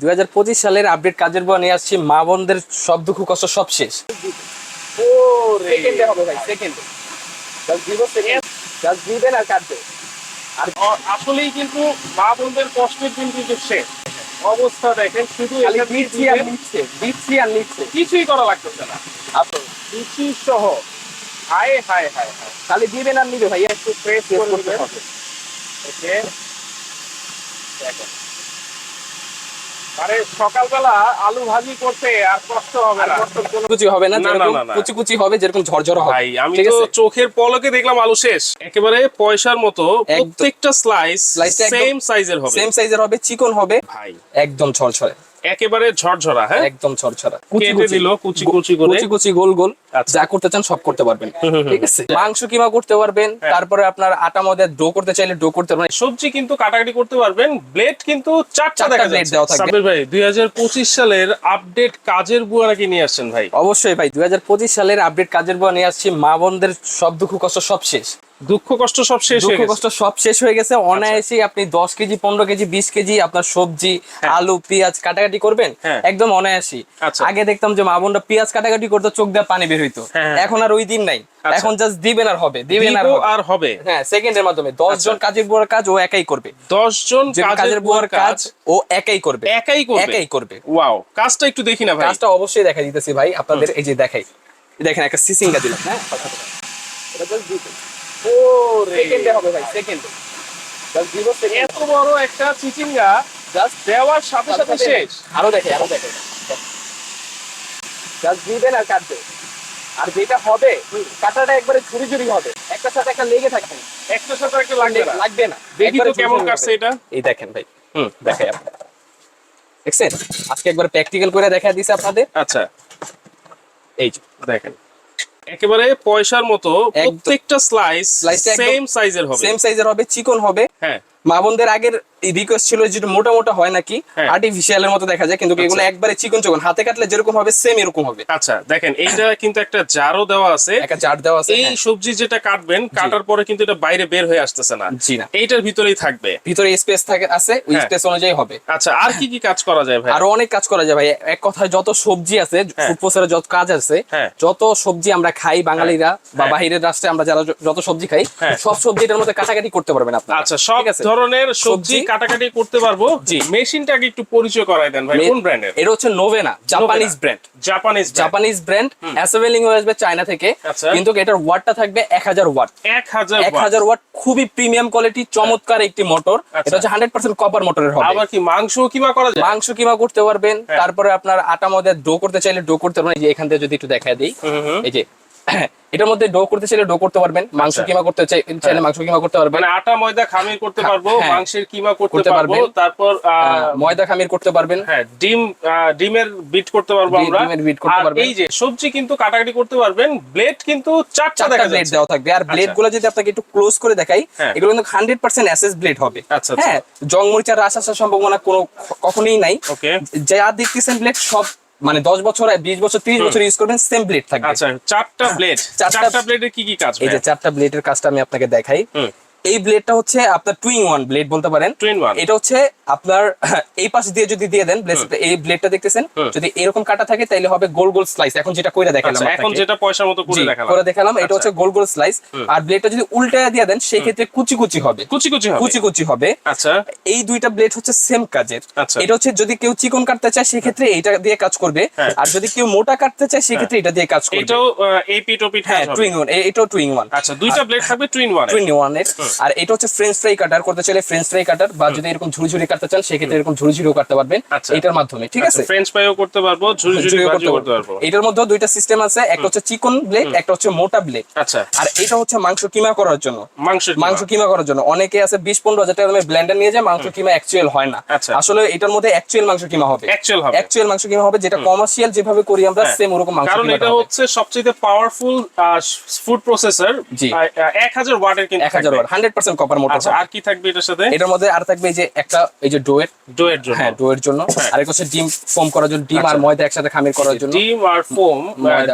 দুই হাজার পঁচিশ সালের আপডেট কাজের বই নিয়ে আসছি। মা বোনদের সব দুঃখ কষ্ট সব শেষ। সেকেন্ডে হবে ভাই সেকেন্ডে জাস্ট দিব সেকেন্ড জাস্ট দিবেন আর কাটবে অ- আসলেই কিন্তু মা বোনদের কষ্টের দিন কিন্তু শেষ। অবস্থা দেখেন শুধু দিচ্ছি আর নিচ্ছে দিচ্ছি আর নিচ্ছে। কিছুই করা লাগতেছে না। সহ। হায় হায় হায় হায়। খালি দিবেন আর নিবে ভাই একটু প্রেস করতে হবে। ওকে দেখেন। মানে সকালবেলা আলু ভাজি করতে আর কষ্ট হবে না। কুচি হবে না যেরকম না, না। কুচি কুচি হবে যেরকম ঝরঝর হবে। আমি তো চোখের পলকে দেখলাম আলু শেষ। একেবারে পয়সার মতো। প্রত্যেকটা স্লাইস সেম সাইজের হবে। সেম সাইজের হবে চিকন হবে ভাই। একদম ছড়ছড়ে একেবারে ঝরঝরা হ্যাঁ? একদম ছড়ছড়া কেটে দিল কুচি কুচি করে। কুচি কুচি গোল গোল। আচ্ছা। যা করতে চান সব করতে পারবেন। ঠিক আছে? মাংস কিমা করতে পারবেন হ্যাঁ। তারপরে আপনার আটা মধ্যে ডো করতে চাইলে ডো করতে পারবেন। সবজি কিন্তু কাটাকাটি করতে পারবেন ব্লেড কিন্তু চারটা দেখা যাচ্ছে। দেওয়া থাকবে। সাবির ভাই দুই হাজার পঁচিশ সালের আপডেট কাজের বুয়া নাকি নিয়ে আসছেন ভাই? অবশ্যই ভাই দুই হাজার পঁচিশ সালের আপডেট কাজের বই নিয়ে আসছি। মা বোনদের সব দুঃখ কষ্ট সব শেষ। দুঃখ কষ্ট সব শেষ দুঃখ হয়ে গেছে। কষ্ট সব শেষ হয়ে গেছে। অনায়াসে আপনি দশ কেজি পনেরো কেজি বিশ কেজি আপনার সবজি আলু পেঁয়াজ কাটাকাটি করবেন? হ্যাঁ। একদম অনায়াসি আচ্ছা। আগে দেখতাম যে মা বোনরা পেঁয়াজ কাটাকাটি করতো চোখ দিয়ে পানি বের হইতো। হ্যাঁ। এখন আর ওই দিন নাই। আচ্ছা। এখন জাস্ট দিবেন আর হবে দিবেন আর হবে। হ্যাঁ সেকেন্ডের মাধ্যমে। দশ আচ্ছা। জন কাজের বুয়ার কাজ ও একাই করবে। দশ জন কাজের বুয়ার কাজ ও একাই করবে। একাই করবে? একাই করবে। ওয়াও কাজটা একটু দেখি না ভাই। কাজটা অবশ্যই দেখা দিতেছি ভাই আপনাদের এই যে দেখাই। দেখেন একটা সিসিংটা দিলাম হ্যাঁ? এটা দিতে। সেকেন্ডে হবে ভাই সেকেন্ডে জাস্ট এত বড় একটা চিচিঙ্গা জাস্ট দেওয়ার সাথে সাথে শেষ। আরও দেখে আরও দেখে। জাস্ট দিবেন আর কাটবে। আর যেটা হবে কাটাটা একবারে ঝুরি ঝুরি হবে। একটা সাথে একটা লেগে থাকবে একটার সাথে একটা লাগবে না। লাগবে না। দেখি তো কেমন কাটছে এটা। এই দেখেন ভাই। হুম দেখাই আপনি দেখছেন? আজকে একবার প্র্যাকটিক্যাল করে দেখা দিছে আপনাদের। আচ্ছা। এই দেখেন। একেবারে পয়সার মতো প্রত্যেকটা স্লাইস সেম সাইজের হবে। সেম সাইজের হবে চিকন হবে। হ্যাঁ। মা বোনদের আগের রিকোয়েস্ট ছিল যেটা মোটা মোটা হয় নাকি হ্যাঁ। আর্টিফিশিয়াল এর মতো দেখা যায় কিন্তু এগুলো একবারে চিকন চিকন হাতে কাটলে যেরকম হবে সেম এরকম হবে আচ্ছা দেখেন এইটা কিন্তু একটা জারও দেওয়া আছে একটা চার্ট দেওয়া আছে এই হ্যাঁ। সবজি যেটা কাটবেন কাটার পরে কিন্তু এটা বাইরে বের হয়ে আসতেছে না জি না এইটার ভিতরেই থাকবে ভিতরে স্পেস থাকে আছে ওই হ্যাঁ। স্পেস অনুযায়ী হবে আচ্ছা আর কি কি কাজ করা যায় ভাই আরও অনেক কাজ করা যায় ভাই এক কথায় যত সবজি আছে হ্যাঁ। ফুড প্রসেসের যত কাজ আছে হ্যাঁ। যত সবজি আমরা খাই বাঙালিরা বা বাইরের রাষ্ট্রে আমরা যারা যত সবজি খাই হ্যাঁ। সব সবজি এটার মধ্যে কাটাকাটি করতে পারবেন আপনারা আচ্ছা সব ঠিক আছে? ধরনের সবজি কাটাকাটি করতে পারব। জি। মেশিনটাকে একটু পরিচয় করাই দেন ভাই কোন ব্র্যান্ডের এটা হচ্ছে Novena Japanese brand Japanese Japanese brand assembling হয়ে আসবে চায়না থেকে। আচ্ছা। কিন্তু এটার ওয়াটটা থাকবে এক হাজার ওয়াট এক হাজার এক হাজার ওয়াট খুবই প্রিমিয়াম কোয়ালিটি চমৎকার একটি মোটর আচ্ছা। এটা হচ্ছে হান্ড্রেড পার্সেন্ট কপার মোটরের হবে। আবার কি মাংস কিমা করা যায়? মাংস কিমা করতে পারবেন। হ্যাঁ। তারপরে আপনার আটা মধ্যে ডো করতে চাইলে ডো করতে পারবেন। এই যে এখান থেকে যদি একটু দেখা দিই। এই যে এটার মধ্যে ডো করতে চাইলে ডো করতে পারবেন। মাংস আচ্ছা। কিমা করতে চাইলে মাংস কিমা করতে পারবেন। মানে আটা ময়দা খামির করতে পারব হ্যাঁ। মাংসের কিমা করতে পারব তারপর ময়দা খামির করতে পারবেন। হ্যাঁ ডিম ডিমের বিট করতে পারব আমরা। ডিমের beat করতে পারবেন। এই যে সবজি কিন্তু কাটাকাটি করতে পারবেন। ব্লেড কিন্তু চারটা দেখা ব্লেড দেওয়া থাকবে। আর ব্লেডগুলো যদি আপনাকে একটু ক্লোজ করে দেখাই হ্যাঁ। এগুলো কিন্তু হান্ড্রেড পার্সেন্ট অ্যাসেস ব্লেড হবে। আচ্ছা, আচ্ছা। হ্যাঁ জং মরিচার রাস আসার সম্ভাবনা কোনো কখনোই নাই। ওকে। যা দেখতেছেন ব্লেড সব মানে দশ বছর বিশ বছর ত্রিশ বছর ইউজ করবেন সেম ব্লেড থাকবে। আচ্ছা চারটা ব্লেড চারটা- চারটা ব্লেডের কি কি কাজ এই যে চারটা ব্লেডের কাজটা আমি আপনাকে দেখাই। এই ব্লেডটা হচ্ছে আপনার টুইং ওয়ান ব্লেড বলতে পারেন। টুইং ওয়ান এটা হচ্ছে আপনার এই পাশ দিয়ে যদি দিয়ে দেন এই ব্লেডটা দেখতেছেন যদি এরকম কাটা থাকে তাহলে হবে গোল গোল স্লাইস এখন যেটা কইরা দেখালাম আচ্ছা এখন যেটা পয়সার মতো করে দেখালাম। করে দেখালাম এটা আচ্ছা। হচ্ছে গোল গোল স্লাইস আর ব্লেডটা যদি উল্টে দিয়ে দেন সেই ক্ষেত্রে কুচি কুচি হবে। কুচি কুচি হবে। কুচি কুচি হবে। আচ্ছা। এই দুইটা ব্লেড হচ্ছে সেম কাজের। আচ্ছা। এটা হচ্ছে যদি কেউ চিকন কাটতে চায় সেক্ষেত্রে এইটা দিয়ে কাজ করবে। হ্যাঁ। আর যদি কেউ মোটা কাটতে চায় সেক্ষেত্রে এটা দিয়ে কাজ করবে। এটাও এই পিট ও পিট হ্যাঁ টুইং ওয়ান এটাও টুইং ওয়ান আচ্ছা দুইটা ব্লেড থাকবে টুইন ওয়ান টুইন ওয়ানের আর এটা হচ্ছে ফ্রেঞ্চ ফ্রাই কাটার করতে চাইলে ফ্রেঞ্চ ফ্রাই কাটার বা যদি এরকম ঝুড়ি ঝুড়ি কাটতে চান সেক্ষেত্রে এরকম ঝুড়ি ঝুড়িও কাটতে পারবেন আচ্ছা। এটার মাধ্যমে ঠিক আছে? ফ্রেঞ্চ ফ্রাইও করতে পারব ঝুরি ঝুরি করতে পারব। এটার মধ্যেও দুইটা সিস্টেম আছে একটা হচ্ছে চিকন ব্লেড একটা হচ্ছে মোটা ব্লেড আচ্ছা। আর এটা হচ্ছে মাংস কিমা করার জন্য। কিমা। মাংস কিমা করার জন্য। অনেকে আছে বিশ পনেরো হাজার টাকা ব্লেন্ডার নিয়ে যায় মাংস কিমা অ্যাকচুয়াল হয় না। আচ্ছা। আসলে এটার মধ্যে অ্যাকচুয়াল মাংস কিমা হবে। অ্যাকচুয়াল মাংস কিমা হবে যেটা কমার্শিয়াল যেভাবে করি আমরা হ্যাঁ। সেম ওরকম মাংস কারণ এটা হচ্ছে সবচেয়ে পাওয়ারফুল ফুড প্রসেসর জি। এক হাজার ওয়াটের কিন্তু এক হাজার থাকবে। Watt hundred percent copper motor আচ্ছা আর কি থাকবে এটার সাথে? এটার মধ্যে আর থাকবে যে একটা এই যে ডোয়ের ডোয়ের জন্য হ্যাঁ ডোয়ের জন্য হ্যাঁ। আর হচ্ছে ডিম ফোম করার জন্য ডিম আর আচ্ছা। ময়দা একসাথে খামির করার জন্য ডিম আর ফোম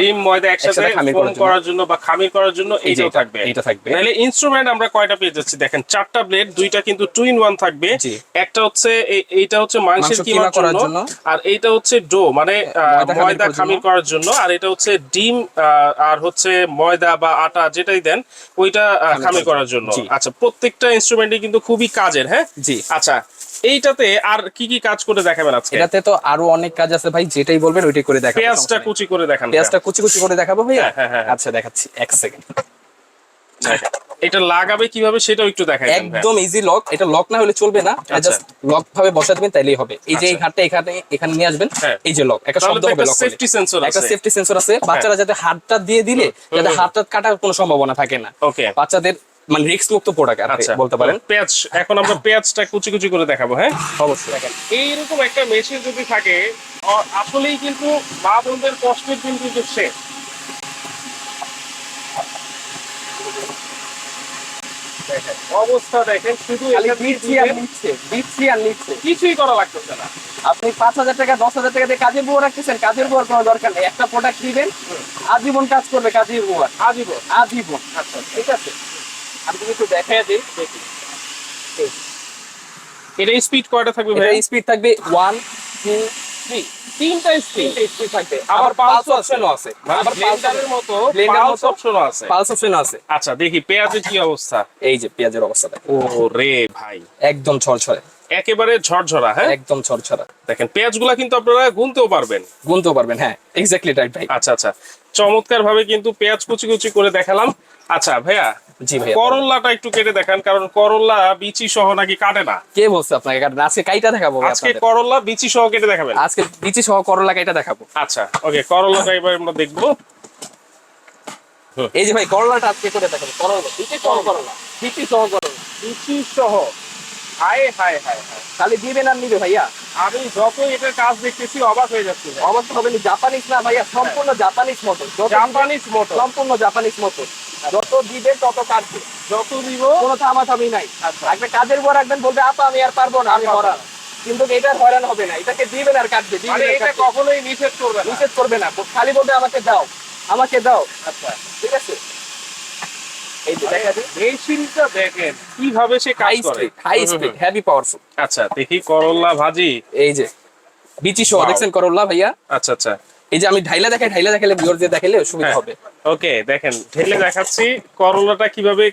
ডিম ময়দা একসাথে ফোম করার জন্য। বা খামির করার জন্য এইটাও থাকবে এইটা থাকবে। তাহলে ইনস্ট্রুমেন্ট আমরা কয়টা পেয়ে যাচ্ছি দেখেন চারটা ব্লেড দুইটা কিন্তু টু ইন ওয়ান থাকবে একটা হচ্ছে এইটা হচ্ছে মাংসের কিমা করার জন্য। আর এইটা হচ্ছে ডো মানে ময়দা খামির করার জন্য। আর এটা হচ্ছে ডিম আর হচ্ছে ময়দা বা আটা যেটাই দেন ওইটা খামির করার জন্য। আচ্ছা প্রত্যেকটা ইনস্ট্রুমেন্টই কিন্তু খুবই কাজের হ্যাঁ জি। আচ্ছা এইটাতে আর কি কি কাজ করে দেখাবেন আজকে? এটাতে তো আরও অনেক কাজ আছে ভাই যেটাই বলবেন ওইটাই করে দেখাবো। পেঁয়াজটা কুচি করে দেখান পেঁয়াজটা কুচি কুচি করে দেখাবো ভাইয়া? হ্যাঁ, হ্যাঁ, হ্যাঁ। আচ্ছা দেখাচ্ছি। এক সেকেন্ড এটা লাগাবে কীভাবে সেটাও একটু দেখাই। একদম ইজি লক এটা লক না হলে চলবে না। আচ্ছা। জাস্ট লক ভাবে বসা দিবেন তাইলেই হবে। এই যে এই আচ্ছা। ঘাটটা এখানে এখানে নিয়ে আসবেন। এই যে লক একটা শব্দ হবে লক সেফটি সেন্সর একটা সেফটি সেন্সর আছে। বাচ্চারা যাতে হাতটা দিয়ে দিলে যাতে হাতটা কাটার কোনো সম্ভাবনা থাকে না। ওকে। বাচ্চাদের মানে রিস্ক মুক্ত প্রোডাক্ট আচ্ছা। বলতে পারেন। পেঁয়াজ এখন আমরা পেঁয়াজটা কুচি কুচি করে দেখাবো হ্যাঁ? অবশ্যই। দেখেন এইরকম একটা মেশিন যদি থাকে আসলেই কিন্তু মা বোনদের কষ্টের দিন কিন্তু শেষ অবস্থা দেখেন শুধু দিচ্ছি আর নিচ্ছে দিচ্ছি আর নিচ্ছে। কিছুই করা লাগতেছে না। আপনি পাঁচ হাজার টাকা দশ হাজার টাকা দিয়ে কাজের বুয়া রাখতেছেন কাজের বুয়ার কোনো দরকার নেই। একটা প্রোডাক্ট দিবেন আজীবন কাজ করবে কাজের বুয়ার আজীবন। আজীবন। আচ্ছা ঠিক আছে। আমি যদি একটু দেখাই দিই দেখি। এটা স্পিড কয়টা থাকবে এটা স্পিড থাকবে ওয়ান টু থ্রি তিনটা স্পিড স্পিড থাকবে। আবার পালস অপশনও আছে। মানে আবার ব্লেন্ডারের মতো পালস অপশনও আছে। পালস অপশনও আছে। আচ্ছা দেখি পেঁয়াজের কি অবস্থা? এই যে পেঁয়াজের অবস্থা দেখেন। ও রে ভাই। একদম ছড়ছড়ে একেবারে ঝরঝরা হ্যাঁ? একদম ছড়ছড়া দেখেন পেঁয়াজগুলা কিন্তু আপনারা গুনতেও পারবেন। গুনতেও পারবেন হ্যাঁ। এক্স্যাক্টলি রাইট ভাই। আচ্ছা আচ্ছা। চমৎকার ভাবে কিন্তু পেঁয়াজ কুচি কুচি করে দেখালাম। আচ্ছা ভাইয়া জি করল্লাটা একটু কেটে দেখান কারণ করল্লা বিচি সহ নাকি কাটে না? কে বলছে আপনাকে কারণ আজকে কাইটা দেখাবো আজকে। করল্লা বিচি সহ কেটে দেখাবেন? আজকে বিচি সহ করলা কাইটা দেখাবো। আচ্ছা ওকে করল্লাটা এবার আমরা দেখব। এই যে ভাই করলাটা আজকে করে দেখাবো করলা বিচি সহ করলা বিচি সহ করলা বিচি সহ। হায় হায় হায় হায়। খালি দিবেন আর নিবে ভাইয়া। আমি যত এটার কাজ দেখতেছি অবাক হয়ে যাচ্ছি। অবস্থা হবে না জাপানিজ না ভাইয়া সম্পূর্ণ জাপানিজ মতো। জাপানিজ মোটর সম্পূর্ণ জাপানিজ মতো। যত দিবে তত কাটবে যত দিব কোনো থামাথামি নাই। আচ্ছা। কাজের পর রাখবেন বলবে আপা আমি আর পারব না আমি হরান কিন্তু এটা হয়রান হবে না। এটাকে দিবেন আর কাটবে দিবেন মানে এটা কখনোই নিষেধ করবে নিষেধ করবে না। খালি বলবে আমাকে দাও আমাকে দাও। আচ্ছা। ঠিক আছে? এই যে দেখা মেশিনটা দেখেন কীভাবে সে কাজ করে। হাই স্পিড হেভি পাওয়ারফুল আচ্ছা দেখি করল্লা ভাজি। এই যে বিচি সহ. দেখছেন করল্লা ভাইয়া? আচ্ছা আচ্ছা। এই যে আমি ঢাইলা দেখাই ঢাইলা দেখালে বিয়র দিয়ে দেখালে সুবিধা হ্যাঁ। হবে। ওকে দেখেন ঢেলে দেখাচ্ছি করলাটা কীভাবে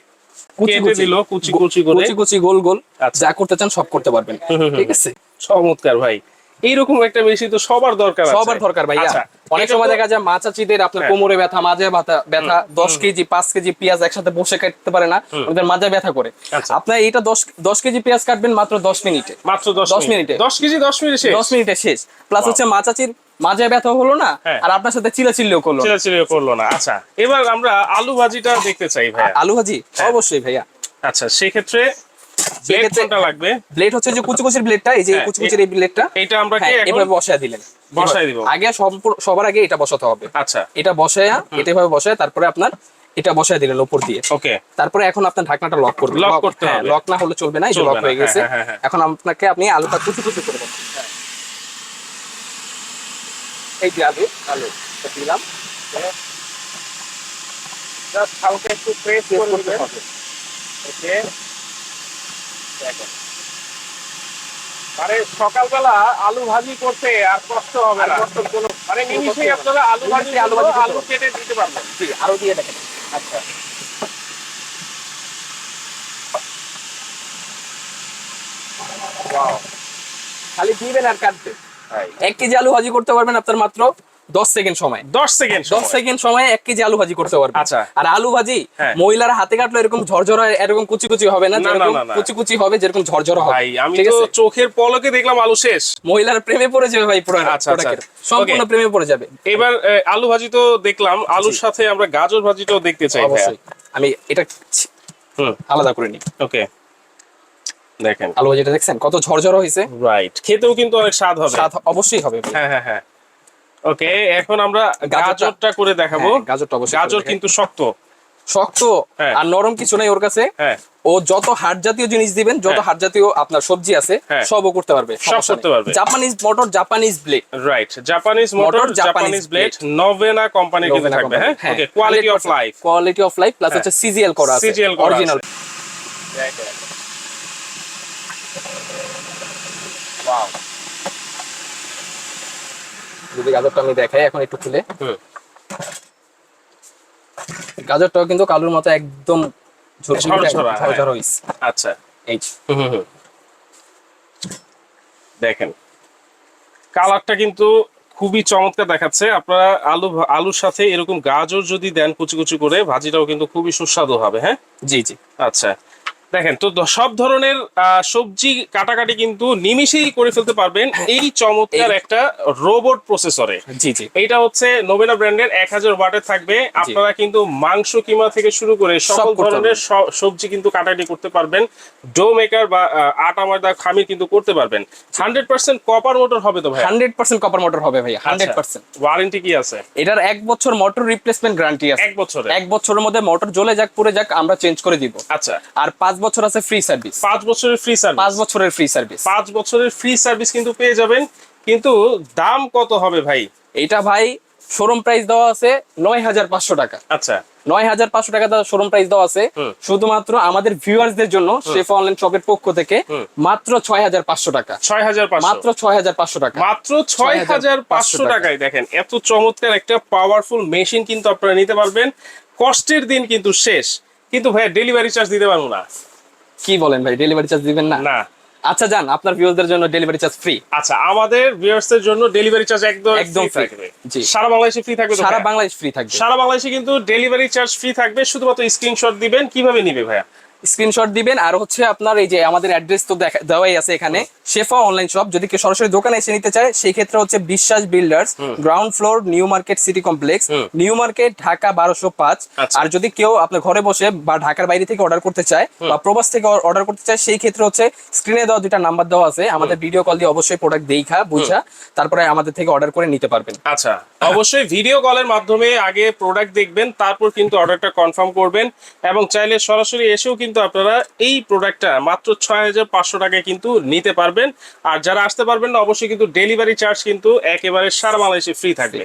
কুচি কেটে দিল কুচি কুচি করে। কুচি কুচি গোল গোল। আচ্ছা। যা করতে চান সব করতে পারবেন। ঠিক আছে? চমৎকার ভাই। এইরকম একটা মেশিন তো সবার দরকার আছে। সবার দরকার ভাইয়া। আচ্ছা, অনেক সময় দেখা যায় মা চাচিদের আপনার হ্যাঁ। কোমরে ব্যথা মাঝে ব্যথা ব্যথা দশ কেজি পাঁচ কেজি পেঁয়াজ একসাথে বসে কাটতে পারে না ওদের মাঝে ব্যথা করে। আচ্ছা। আপনার এটা দশ দশ কেজি পেঁয়াজ কাটবেন মাত্র দশ মিনিটে। মাত্র দশ মিনিটে। দশ কেজি দশ মিনিট দশ মিনিটে শেষ। প্লাস হচ্ছে মা চাচির মাঝে ব্যথা হলো না হ্যাঁ। আর আপনার সাথে চিলা চিল্লিও করল না। চিলাচিলি করল না। আচ্ছা এবার আমরা আলু ভাজিটা দেখতে চাই ভাইয়া। আলু ভাজি? হ্যাঁ। অবশ্যই ভাইয়া। আচ্ছা সেক্ষেত্রে ব্লেড কোনটা লাগবে? ব্লেড হচ্ছে যে কুচি ব্লেডটা এই যে হ্যাঁ, এই ব্লেডটা এইটা আমরা কি এভাবে বসায় দিলেন। বসায় দিব। আগে সম্পূর্ণ- সবার আগে এটা বসাতে হবে। আচ্ছা। এটা বসায় এটা এভাবে বসায় তারপরে আপনার এটা বসায় দিলেন উপর দিয়ে। ওকে। তারপরে এখন আপনার ঢাকনাটা লক করবেন। Lock করতে হবে। লক না হলে চলবে না এই যে লক হয়ে গেছে। এখন আপনাকে আপনি আলুটা কুচি কুচি করে এই যে আলু আলু দিলাম। জাস্ট হালকা একটু প্রেস করে করতে হবে। ওকে। দেখেন। মানে সকালবেলা আলু ভাজি করতে আর কষ্ট হবে না। কষ্ট কোনো মানে কোনো নিমিষেই কষ্ট হবে না। আপনারা আলু ভাজি আলু ভাজি আলু কেটে দিতে পারবেন। জি আরও দিয়ে দেখেন। আচ্ছা। খালি দিবেন আর কাটবেন। ভাই এক কেজি আলু ভাজি করতে পারবেন আপনার মাত্র দশ সেকেন্ড সময়। 10 সেকেন্ড দশ সেকেন্ড সময়ে এক কেজি আলু ভাজি করতে পারবেন। আচ্ছা। আর আলু ভাজি হ্যাঁ। মহিলারা হাতে কাটলো এরকম ঝরঝরা এরকম কুচি কুচি হবে না। কুচি কুচি হবে যেরকম ঝরঝরা হবে। ভাই আমি তো চোখের পলকে দেখলাম আলু শেষ। মহিলার প্রেমে পড়ে যাবে ভাই পুরো আচ্ছা, আচ্ছা। সম্পূর্ণ প্রেমে পড়ে যাবে। এবার আলু ভাজি তো দেখলাম। আলুর সাথে আমরা গাজর ভাজিটাও দেখতে চাই আমি এটা আলাদা করে নিই। ওকে দেখেন। আলু ভাজিটা দেখছেন? কত ঝরঝরা হয়েছে। রাইট খেতেও কিন্তু অনেক স্বাদ হবে। স্বাদ অবশ্যই হবে হ্যাঁ হ্যাঁ হ্যাঁ। ওকে এখন আমরা গাজরটা- করে দেখাবো। হ্যাঁ, গাজরটা অবশ্যই গাজর কিন্তু শক্ত। শক্ত হ্যাঁ। আর নরম কিছু নাই ওর কাছে। হ্যাঁ। ও যত হাড় জাতীয় জিনিস দিবেন যত। হাড় জাতীয় আপনার সবজি আছে। সবও করতে পারবে। সব করতে পারবে। Japanese motor Japanese blade right Japanese motor Japanese blade নভেনা company কিন্তু থাকবে হ্যাঁ? Okay quality of life quality of life plus হচ্ছে সিজিএল করা আছে। অরিজিনাল আছে। ওয়াও যদি গাজরটা আমি দেখাই এখন একটু খুলে। গাজরটাও কিন্তু কালুর মতো একদম হ্যাঁ। আচ্ছা। এই। দেখেন। কালারটা কিন্তু খুবই চমৎকার দেখাচ্ছে। আপনারা আলু আলুর সাথে এরকম গাজর যদি দেন কুচি কুচি করে ভাজিটাও কিন্তু খুবই সুস্বাদু হবে হ্যাঁ? জি জি। আচ্ছা। দেখেন তো সব ধরনের সবজি কাটাকাটি কিন্তু নিমিষেই করে ফেলতে পারবেন এই চমৎকার একটা রোবট প্রসেসরে। জি জি। এইটা হচ্ছে নবীনা ব্র্যান্ডের এক হাজার ওয়াটের থাকবে। আপনারা কিন্তু মাংস কিমা থেকে শুরু করে সকল ধরনের সবজি কিন্তু কাটাকাটি করতে পারবেন। ডো মেকার বা আটা ময়দা খামির কিন্তু করতে পারবেন। হান্ড্রেড পার্সেন্ট কপার মোটর হবে তো ভাই হান্ড্রেড পার্সেন্ট কপার মোটর হবে ভাই আচ্ছা। Hundred percent. ওয়ারেন্টি কি আছে? এটার এক বছর মোটর রিপ্লেসমেন্ট গ্যারান্টি আছে। এক বছরে এক বছরের মধ্যে মোটর জ্বলে যাক পুড়ে যাক আমরা চেঞ্জ করে দিব। আচ্ছা। আর পাঁচ বছর আছে ফ্রি সার্ভিস পাঁচ বছরের ফ্রি সার্ভিস পাঁচ বছরের ফ্রি সার্ভিস পাঁচ বছরের ফ্রি সার্ভিস কিন্তু পেয়ে যাবেন। কিন্তু দাম কত হবে ভাই? এটা ভাই শোরুম প্রাইস দেওয়া আছে নয় হাজার পাঁচশো টাকা। আচ্ছা। নয় হাজার পাঁচশো টাকা শোরুম প্রাইস দেওয়া আছে। শুধুমাত্র আমাদের ভিউয়ার্সদের জন্য শেফ অনলাইন শপের পক্ষ থেকে মাত্র ছয় হাজার পাঁচশো টাকা। ছয় হাজার পাঁচশো। মাত্র ছয় হাজার পাঁচশো টাকা। মাত্র ছয় হাজার পাঁচশো 6,500 টাকায় দেখেন এত চমৎকার একটা পাওয়ারফুল মেশিন কিন্তু আপনারা নিতে পারবেন। কষ্টের দিন কিন্তু শেষ। কিন্তু ভাইয়া ডেলিভারি চার্জ দিতে পারব না। কি বলেন ভাই? ডেলিভারি চার্জ দিবেন না? না। আচ্ছা যান আপনার ভিউয়ারদের জন্য ডেলিভারি চার্জ ফ্রি আচ্ছা আমাদের ভিউয়ারদের জন্য ডেলিভারি চার্জ একদম একদম ফ্রি থাকবে। জি। সারা বাংলাদেশে ফ্রি থাকবে সারা? বাংলাদেশ ফ্রি থাকবে। সারা বাংলাদেশে কিন্তু ডেলিভারি চার্জ ফ্রি থাকবে শুধুমাত্র স্ক্রিনশট দিবেন। কীভাবে নিবে ভাইয়া? স্ক্রিনশট দিবেন আর হচ্ছে আপনার এই যে আমাদের অ্যাড্রেস তো দেওয়াই আছে এখানে শেফা অনলাইন শপ যদি কেউ সরাসরি দোকানে এসে নিতে চায় সেই ক্ষেত্রে হচ্ছে Biswas builders ground floor new market city complex new market Dhaka বারোশো পাঁচ। আচ্ছা। আর যদি কেউ আপনার ঘরে বসে বা ঢাকার বাইরে থেকে অর্ডার করতে চায় বা প্রবাস থেকে অর্ডার করতে চায় সেই ক্ষেত্রে হচ্ছে স্ক্রিনে দেওয়া দুইটা নাম্বার দেওয়া আছে। আমাদের ভিডিও কল দিয়ে অবশ্যই প্রোডাক্ট দেখা বুঝা তারপরে আমাদের থেকে অর্ডার করে নিতে পারবেন। আচ্ছা অবশ্যই ভিডিও কলের মাধ্যমে আগে প্রোডাক্ট দেখবেন তারপর কিন্তু অর্ডারটা কনফার্ম করবেন এবং চাইলে সরাসরি এসেও কিন্তু আপনারা এই প্রোডাক্টটা মাত্র ছয় হাজার পাঁচশো টাকায় কিন্তু নিতে পারবেন। আর যারা আসতে পারবেন না, অবশ্যই কিন্তু ডেলিভারি চার্জ কিন্তু একেবারে সারা বাংলাদেশে ফ্রি থাকবে।